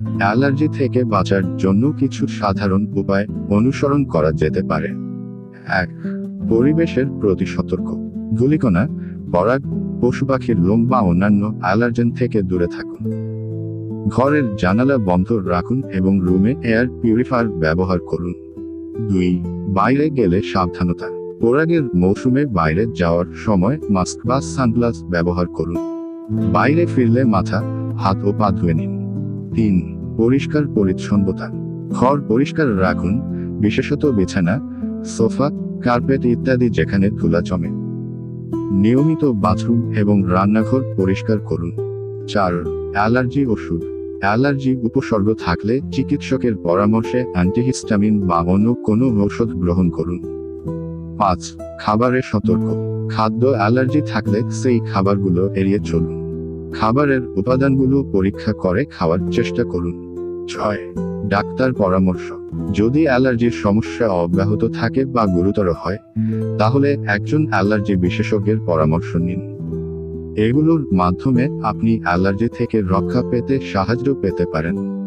Allergy থেকে বাঁচার জন্য কিছু সাধারণ উপায় অনুসরণ করা যেতে পারে। এক, পরিবেশের প্রতি সতর্ক। ধূলিকণা পরাগ, পশু পাখির লোম বা অন্যান্য অ্যালার্জেন থেকে দূরে থাকুন। ঘরের জানালা বন্ধ রাখুন এবং রুমে এয়ার পিউরিফায়ার ব্যবহার করুন। দুই, বাইরে গেলে সাবধানতা। পরাগের মৌসুমে বাইরে যাওয়ার সময় মাস্ক বা সানগ্লাস ব্যবহার করুন। বাইরে ফিরলে মাথা, হাত ও পা ধুয়ে নিন। তিন, পরিষ্কার পরিচ্ছন্নতা। ঘর পরিষ্কার রাখুন, বিশেষত বিছানা, সোফা, কার্পেট ইত্যাদি যেখানে ধুলা জমে। নিয়মিত বাথরুম এবং রান্নাঘর পরিষ্কার করুন। চার, অ্যালার্জি ওষুধ। অ্যালার্জি উপসর্গ থাকলে চিকিৎসকের পরামর্শে অ্যান্টিহিস্টামিন বা অন্য কোনো ঔষধ গ্রহণ করুন। পাঁচ, খাবারে সতর্ক। খাদ্য অ্যালার্জি থাকলে সেই খাবারগুলো এড়িয়ে চলুন। খাবারের উপাদানগুলো পরীক্ষা করে খাওয়ার চেষ্টা করুন। ছয়, ডাক্তার পরামর্শ। যদি অ্যালার্জির সমস্যা অব্যাহত থাকে বা গুরুতর হয়, তাহলে একজন অ্যালার্জি বিশেষজ্ঞের পরামর্শ নিন। এগুলোর মাধ্যমে আপনি অ্যালার্জি থেকে রক্ষা পেতে সাহায্য পেতে পারেন।